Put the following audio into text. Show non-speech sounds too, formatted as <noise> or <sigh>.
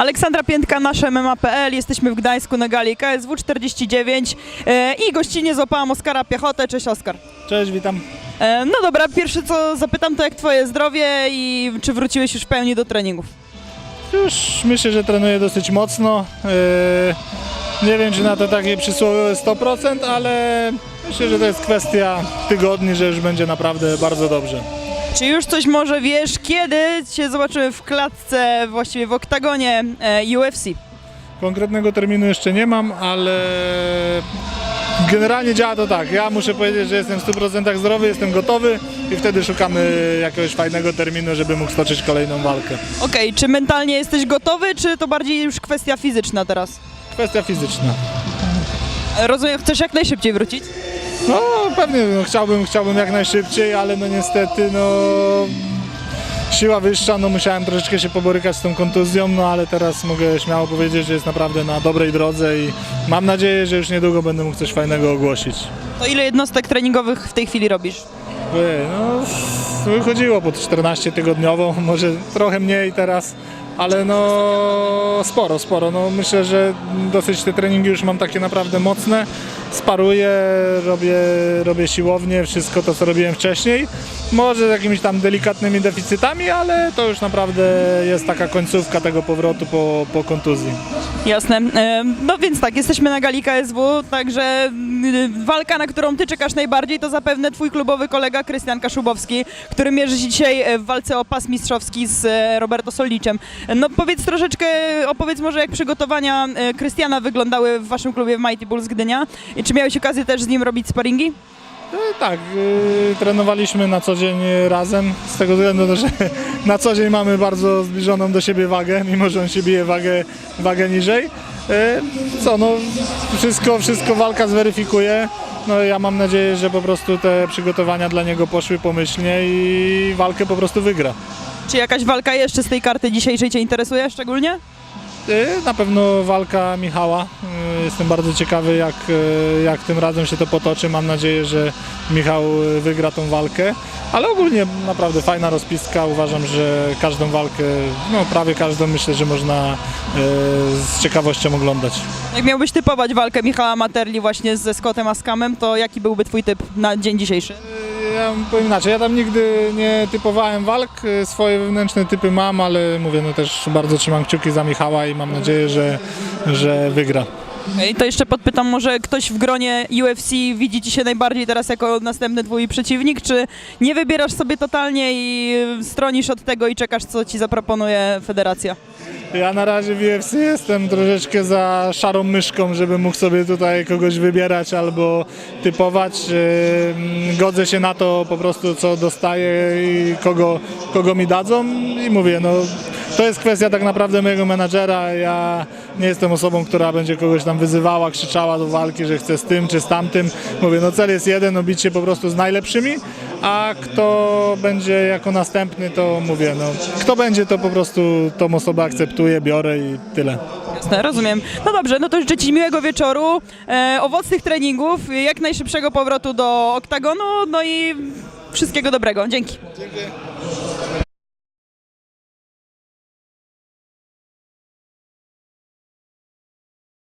Aleksandra Piętka, nasze MMA.pl. Jesteśmy w Gdańsku na gali KSW 49 e, i gościnnie złapałam Oskara Piechotę. Cześć Oskar. Cześć, witam. E, no dobra, pierwsze co zapytam to jak twoje zdrowie i czy wróciłeś już w pełni do treningów? Już myślę, że trenuję dosyć mocno. Yy, Nie wiem, czy na to takie przysłowiowe 100%, ale myślę, że to jest kwestia tygodni, że już będzie naprawdę bardzo dobrze. Czy już coś może wiesz, kiedy cię zobaczymy w klatce, właściwie w oktagonie e, UFC? Konkretnego terminu jeszcze nie mam, ale generalnie działa to tak. Ja muszę powiedzieć, że jestem w 100% zdrowy, jestem gotowy i wtedy szukamy jakiegoś fajnego terminu, żeby mógł stoczyć kolejną walkę. Okej, czy mentalnie jesteś gotowy, czy to bardziej już kwestia fizyczna teraz? Kwestia fizyczna. E, Rozumiem, chcesz jak najszybciej wrócić? No pewnie no, chciałbym, chciałbym jak najszybciej, ale no niestety no siła wyższa, no musiałem troszeczkę się poborykać z tą kontuzją, no ale teraz mogę śmiało powiedzieć, że jest naprawdę na dobrej drodze i mam nadzieję, że już niedługo będę mógł coś fajnego ogłosić. To ile jednostek treningowych w tej chwili robisz? Ej, No wychodziło pod 14 tygodniową, <laughs> może trochę mniej teraz, ale no sporo, sporo. No myślę, że dosyć te treningi już mam takie naprawdę mocne. Sparuję, robię, robię siłownię, wszystko to co robiłem wcześniej. Może z jakimiś tam delikatnymi deficytami, ale to już naprawdę jest taka końcówka tego powrotu po, po kontuzji. Jasne. E, No więc tak, jesteśmy na gali KSW, także y, walka, na którą ty czekasz najbardziej, to zapewne twój klubowy kolega Krystian Kaszubowski, który mierzy się dzisiaj e, w walce o pas mistrzowski z e, Roberto Solliczem. No powiedz troszeczkę, opowiedz może jak przygotowania Krystiana wyglądały w waszym klubie w Mighty Bulls Gdynia i czy miałeś okazję też z nim robić sparingi? I tak, yy, trenowaliśmy na co dzień razem, z tego względu, że <laughs> na co dzień mamy bardzo zbliżoną do siebie wagę, mimo że on się bije wagę, wagę niżej. Yy, co, no wszystko, wszystko walka zweryfikuje. No ja mam nadzieję, że po prostu te przygotowania dla niego poszły pomyślnie i walkę po prostu wygra. Czy jakaś walka jeszcze z tej karty dzisiejszej cię interesuje szczególnie? Yy, Na pewno walka Michała. Yy, Jestem bardzo ciekawy, jak, yy, jak tym razem się to potoczy. Mam nadzieję, że Michał wygra tą walkę. Ale ogólnie naprawdę fajna rozpiska. Uważam, że każdą walkę, no prawie każdą myślę, że można z ciekawością oglądać. Jak miałbyś typować walkę Michała Materli właśnie ze Scottem Askamem, to jaki byłby twój typ na dzień dzisiejszy? Ja powiem inaczej, ja tam nigdy nie typowałem walk, swoje wewnętrzne typy mam, ale mówię, no też bardzo trzymam kciuki za Michała i mam nadzieję, że, że wygra. I to jeszcze podpytam, może ktoś w gronie UFC widzi ci się najbardziej teraz jako następny twój przeciwnik, czy nie wybierasz sobie totalnie i stronisz od tego i czekasz, co ci zaproponuje federacja? Ja na razie w UFC jestem troszeczkę za szarą myszką, żeby mógł sobie tutaj kogoś wybierać albo typować. Godzę się na to po prostu, co dostaję i kogo, kogo mi dadzą i mówię, no to jest kwestia tak naprawdę mojego menadżera. Ja nie jestem osobą, która będzie kogoś tam wyzywała, krzyczała do walki, że chce z tym czy z tamtym. Mówię, no cel jest jeden, no bić się po prostu z najlepszymi, a kto będzie jako następny, to mówię, no kto będzie, to po prostu tą osobę akceptuję, biorę i tyle. Jasne, rozumiem. No dobrze, no to życzę ci miłego wieczoru, e, owocnych treningów, jak najszybszego powrotu do oktagonu, no i wszystkiego dobrego. Dzięki.